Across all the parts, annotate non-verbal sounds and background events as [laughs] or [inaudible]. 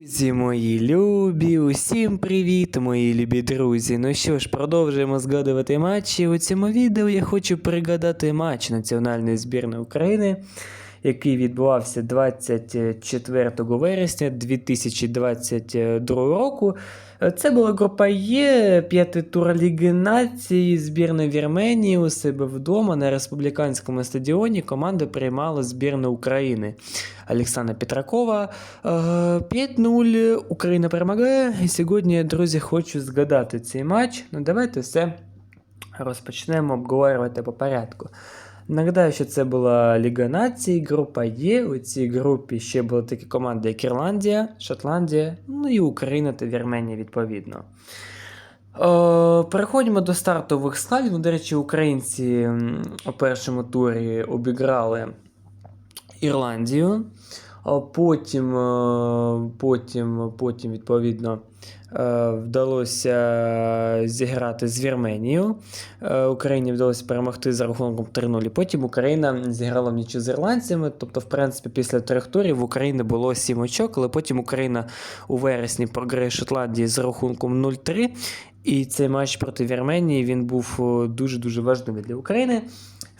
Друзі мої любі, усім привіт, мої любі друзі. Ну що ж, продовжуємо згадувати матчі. У цьому відео я хочу пригадати матч національної збірної України, який відбувався 24 вересня 2022 року. Це була група Є, п'ятий тур Ліги націй збірної Вірменії у себе вдома на республіканському стадіоні команда приймала збірну України. Олександра Петракова. Е, 5-0 Україна перемагає. І сьогодні, друзі, хочу згадати цей матч. Ну, давайте все розпочнемо обговорювати по порядку. Нагадаю, що це була Ліга націй, група Є. У цій групі ще були такі команди, як Ірландія, Шотландія, ну і Україна та Вірменія, відповідно. О, Переходимо до стартових складів. Ну, До речі, українці у першому турі обіграли Ірландію. Потім, е, потім, потім відповідно, е, вдалося зіграти з Вірменією. Е, Україні вдалося перемогти за рахунком 3-0. Потім Україна зіграла в нічю з ірландцями. Тобто, в принципі, після трьох турів в України було 7 очок, але потім Україна у вересні програє Шотландії з рахунком 0-3. І цей матч проти Вірменії він був е, дуже-дуже важливий для України.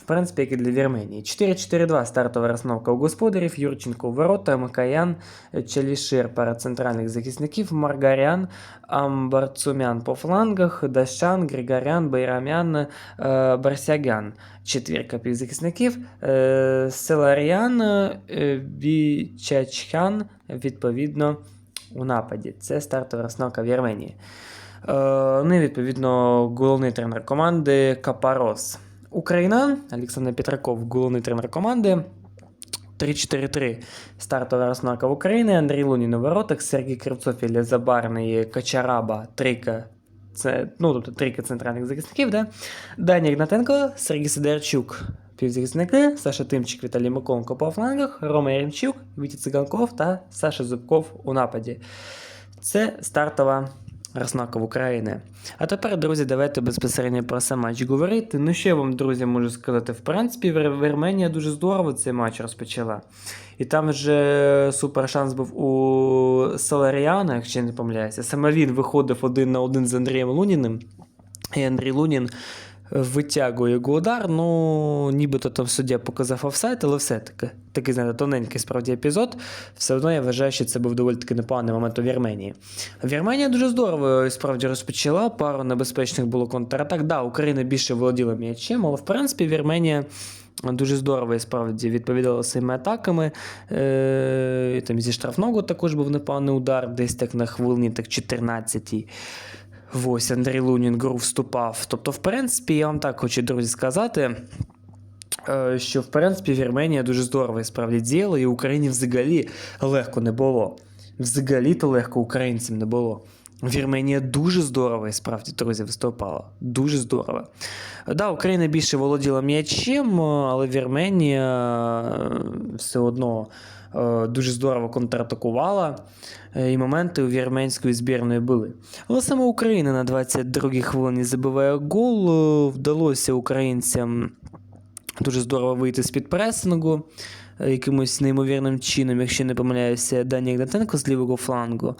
В принципі, як і для Вірменії. 4-4-2 стартова розновка у господарів, Юрченко у ворота, Макаян, Чалішир пара центральних захисників, Маргарян, Амбарцумян по флангах, Дащан, Григорян, Байрамян, е, Барсягян. Четвірка півзахисників, е, Селаріан, е, Вічачхан, відповідно, у нападі. Це стартова розновка Вірменії. Е, Ну і відповідно головний тренер команди Капарос. Україна, Олександр Петраков, головний тренер команди. 3-4-3. Стартова розновка в Україні. Андрій Лунін у воротах, Сергій Кривцов, Ілля Забарний, Качараба, трійка. Це, ну, тобто трійка центральних захисників, да? Даня Ігнатенко, Сергій Сидорчук, півзахисники, Саша Тимчик, Віталій Миколенко по флангах, Рома Яремчук, Вітя Циганков та Саша Зубков у нападі. Це стартова розновка в України. А тепер, друзі, давайте безпосередньо про сам матч говорити. Ну, що я вам, друзі, можу сказати? В принципі, Вір- Вірменія дуже здорово цей матч розпочала. І там вже супер шанс був у Соларіана, якщо не помиляюся. Саме він виходив один на один з Андрієм Луніним. І Андрій Лунін витягує його удар. Ну, нібито там суддя показав офсайт, але все-таки такий, знаєте, тоненький справді епізод. Все одно я вважаю, що це був доволі таки непоганий момент у Вірменії. Вірменія дуже здорово справді розпочала. Пару небезпечних було контратак. Да, Україна більше володіла м'ячем, але в принципі Вірменія. Дуже здорово і справді відповідала своїми атаками. Е, там зі штрафного також був непоганий удар, десь так на хвилині, так 14-й. Ось Андрій Лунін гру вступав. Тобто, в принципі, я вам так хочу, друзі, сказати. е, Що в принципі Вірменія дуже здорово і справді діяла, і Україні взагалі легко не було. Взагалі-то легко українцям не було. Вірменія дуже здорово і справді, друзі, виступала. Дуже здорово. Да, Україна більше володіла м'ячем, але Вірменія е, все одно дуже здорово контратакувала. Е, І моменти у вірменської збірної були. Але саме Україна на 22-й хвилині забиває гол. Е, Вдалося українцям дуже здорово вийти з-під пресингу. е, Якимось неймовірним чином, якщо не помиляюся, Дані Ігнатенко з лівого флангу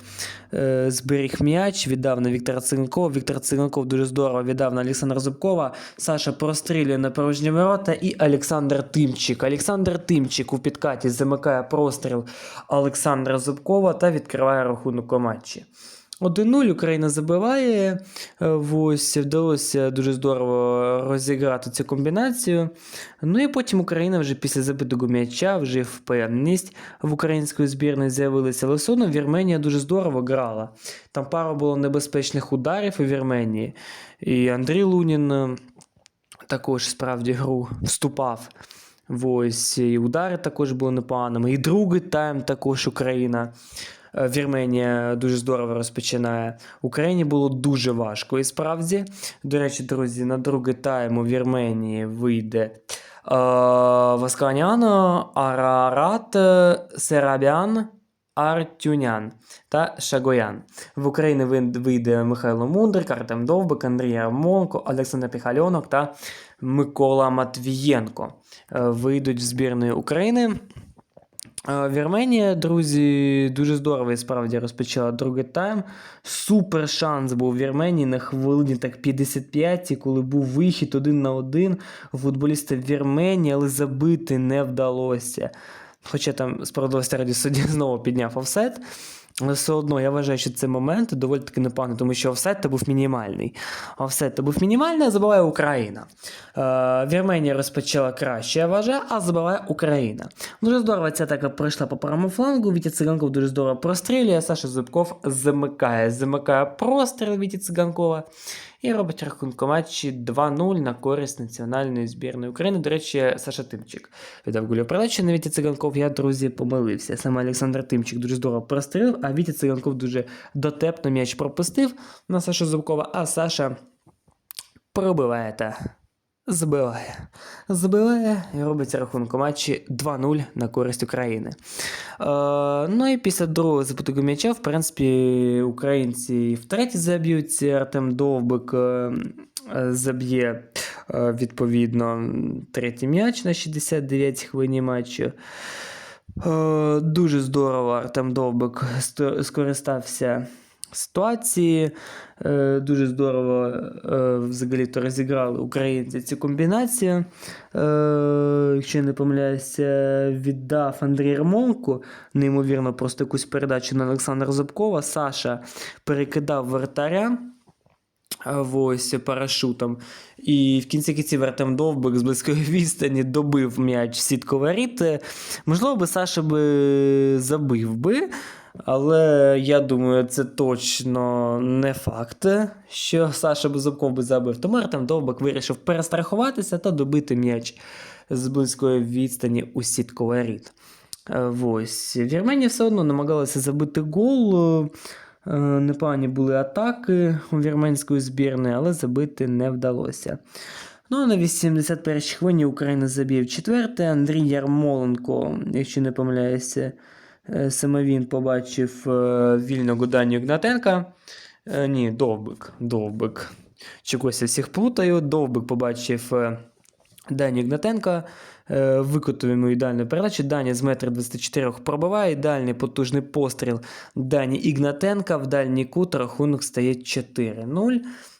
е, зберіг м'яч, віддав на Віктора Циганкова. Віктор Циганков дуже здорово віддав на Олександра Зубкова. Саша прострілює на порожні ворота і Олександр Тимчик. Олександр Тимчик у підкаті замикає простріл Олександра Зубкова та відкриває рахунок у матчі. 1-0 Україна забиває. Е, Ось вдалося дуже здорово розіграти цю комбінацію. Ну і потім Україна вже після забитого м'яча, вже впевненість в української збірної з'явилася. Але все одно Вірменія дуже здорово грала. Там пару було небезпечних ударів у Вірменії. І Андрій Лунін е, також справді гру вступав. Ось, і удари також були непоганими. І другий тайм також Україна. Е, Вірменія дуже здорово розпочинає. Україні було дуже важко. І справді, до речі, друзі, на другий тайм у Вірменії вийде е, Васканяно, Арарат, е, Серабян, Артюнян та Шагоян. В Україні вийде Михайло Мундрик, Артем Довбик, Андрій Ярмонко, Олександр Піхальонок та Микола Матвієнко. Вийдуть в збірної України. Е, Вірменія, друзі, дуже здорово і справді розпочала другий тайм. Супер шанс був у Вірменії на хвилині так 55, коли був вихід один на один футболіста Вірменії, але забити не вдалося. Хоча там справедливості раді судді знову підняв офсет. Але все одно я вважаю, що цей момент доволі таки непоганий, тому що офсет був мінімальний. Офсет був мінімальний, а забиває Україна. Е, Вірменія розпочала краще, я вважаю, а забиває Україна. Дуже здорово ця атака пройшла по правому флангу. Вітя Циганков дуже здорово прострілює, Саша Зубков замикає. Замикає простріл Віті Циганкова і робить рахунку матчі 2-0 на користь національної збірної України. До речі, Саша Тимчик віддав голів передачі на Віті Циганков. Я, друзі, помилився. Саме Олександр Тимчик дуже здорово прострілив, а Віті Циганков дуже дотепно м'яч пропустив на Сашу Зубкова, а Саша пробиває та збиває. Збиває і робить рахунку матчі 2-0 на користь України. Е, ну і після другого забутого м'яча, в принципі, українці втретє заб'ють. Артем Довбик е, е, заб'є е, відповідно третій м'яч на 69 хвилині матчу. Е, Дуже здорово Артем Довбик скористався ситуації. Е, Дуже здорово е, взагалі-то розіграли українці цю комбінацію. Е, Якщо я не помиляюся, віддав Андрій Ярмонко, неймовірно, просто якусь передачу на Олександра Зубкова. Саша перекидав вратаря. Ось парашутом. І в кінці кінців Артем Довбик з близької [laughs] відстані добив м'яч сітку воріт. Можливо, би Саша би забив би, але я думаю, це точно не факт, що Саша Безуков би забив. Тому Артем Довбик вирішив перестрахуватися та добити м'яч з близької відстані у. Е, Ось. Вірменія все одно намагалася забити гол. Е, Непогані були атаки у вірменської збірної, але забити не вдалося. Ну, а на 81-й хвилині Україна забив четверте. Андрій Ярмоленко, якщо не помиляюся, е, саме він побачив е, вільного Даню Гнатенка. Ні, Довбик. Довбик. Чогось я всіх плутаю. Довбик побачив Даню Гнатенка. е, Викотив йому ідеальну передачу. Даня з метра 24 пробиває. Ідеальний потужний постріл Дані Ігнатенка. В дальній кут рахунок стає 4-0.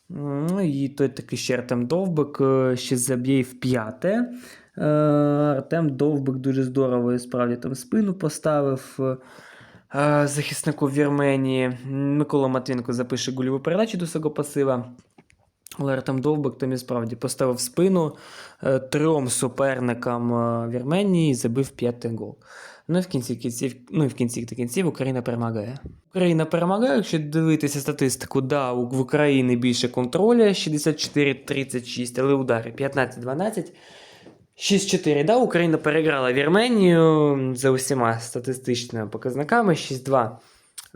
Ну і той такий ще Артем Довбик е, ще заб'є в п'яте. Е, Артем Довбик дуже здорово і справді там спину поставив. Захиснику Вірменії Микола Матвінко запише гольову передачу до свого пасива. Але Артем Довбик там і справді поставив спину е, трьом суперникам е, Вірменії і забив п'ятий гол. Ну і в кінці кінців, ну і в кінці кінців Україна перемагає. Україна перемагає, якщо дивитися статистику, да, в Україні більше контроля 64-36, але удари 15-12. 6-4. Да, Україна переграла Вірменію за усіма статистичними показниками. 6-2.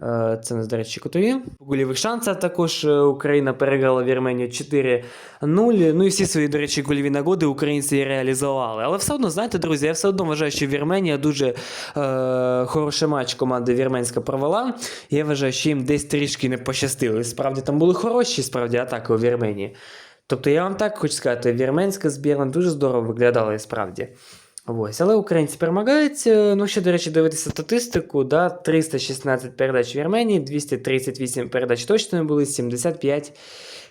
Е, Це до речі, котові. У гольових шансах також е, Україна переграла Вірменію 4-0. Ну і всі свої, до речі, гольові нагоди українці реалізували. Але все одно, знаєте, друзі, я все одно вважаю, що Вірменія дуже е, хороший матч команда Вірменська провела. Я вважаю, що їм десь трішки не пощастило. Справді там були хороші справді атаки у Вірменії. Тобто я вам так хочу сказати, вірменська збірна дуже здорово виглядала і справді. Ось, але українці перемагають. Е, Ну, ще, до речі, дивитися статистику, да, 316 передач Вірменії, 238 передач точними були, 75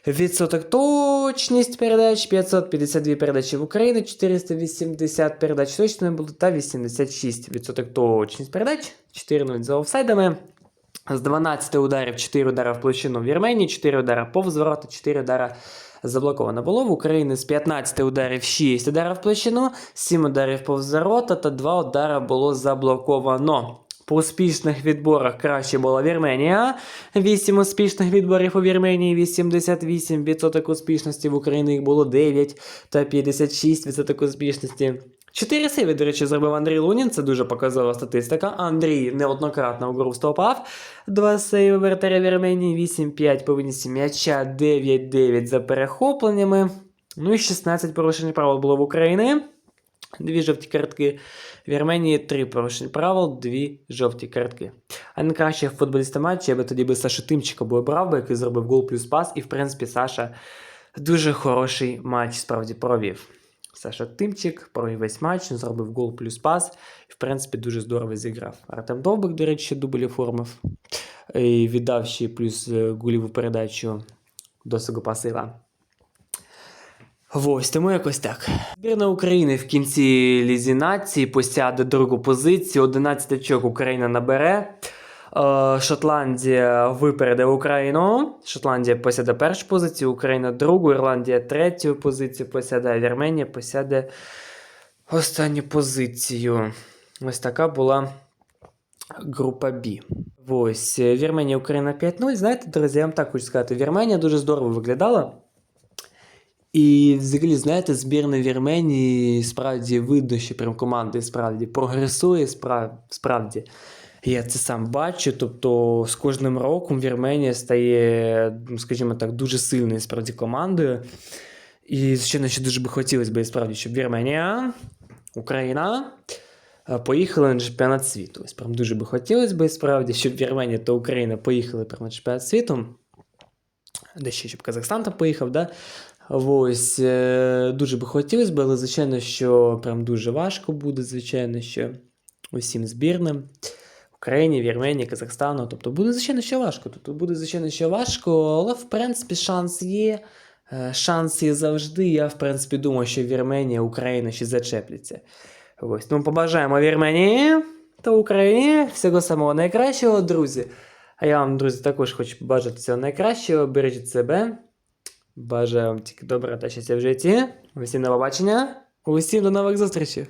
відсоток точність передач, 552 передачі в Україні, 480 передач точними були та 86 відсоток точність передач, 4-0 за офсайдами. З 12 ударів 4 удари в площину в Вірменії, 4 удари повз ворота, 4 удари заблоковано було. В Україні з 15 ударів 6 ударів в площину, 7 ударів повз ворота та 2 удари було заблоковано. По успішних відборах краще була Вірменія. 8 успішних відборів у Вірменії, 88% успішності в Україні їх було 9 та 56% успішності. Чотири сейви, до речі, зробив Андрій Лунін, це дуже показова статистика. Андрій неоднократно в гру вступав. Два сейви вратаря Вірменії, 8-5 по винісі м'яча, 9-9 за перехопленнями. Ну і 16 порушень правил було в Україні. Дві жовті картки. В Вірменії три порушень правил, дві жовті картки. А найкращих футболіста матчу я би тоді би Сашу Тимчика би обрав, би, який зробив гол плюс пас. І в принципі Саша дуже хороший матч справді провів. Саша Тимчик провів весь матч, зробив гол плюс пас. І, в принципі, дуже здорово зіграв. Артем Довбик, до речі, дубль оформив. І віддав ще плюс е, гольову передачу досить пасива. Ось, тому якось так. Збірна України в кінці лізі нації посяде другу позицію. 11 очок Україна набере. Е, Шотландія випереде Україну. Шотландія посяде першу позицію, Україна другу, Ірландія третю позицію посяде, Вірменія посяде останню позицію. Ось така була група Б. Ось Вірменія, Україна 5-0. Знаєте, друзі, я вам так хочу сказати, Вірменія дуже здорово виглядала. І взагалі, знаєте, збірна Вірменії справді видно, що прям команда справді прогресує, справді. Я це сам бачу. Тобто з кожним роком Вірменія стає, скажімо так, дуже сильною справді командою. І, звичайно, що дуже би хотілося б справді, щоб Вірменія, Україна е, поїхали на чемпіонат світу. Ось прям дуже би хотілося б справді, щоб Вірменія та Україна поїхали на чемпіонат світу. Де ще щоб Казахстан там поїхав, да? Ось е, дуже би хотілося б, але звичайно, що прям дуже важко буде, звичайно, що усім збірним. Україні, Вірменії, Казахстану. Тобто буде, звичайно, ще важко. Тобто буде, звичайно, ще важко, але в принципі шанс є. Е, Шанс є завжди. Я, в принципі, думаю, що Вірменія, Україна ще зачепляться. Ось. Тому побажаємо Вірменії та Україні всього самого найкращого, друзі. А я вам, друзі, також хочу побажати всього найкращого. Бережіть себе. Бажаю вам тільки добра та щастя в житті. Усім до побачення. Усім до нових зустрічей.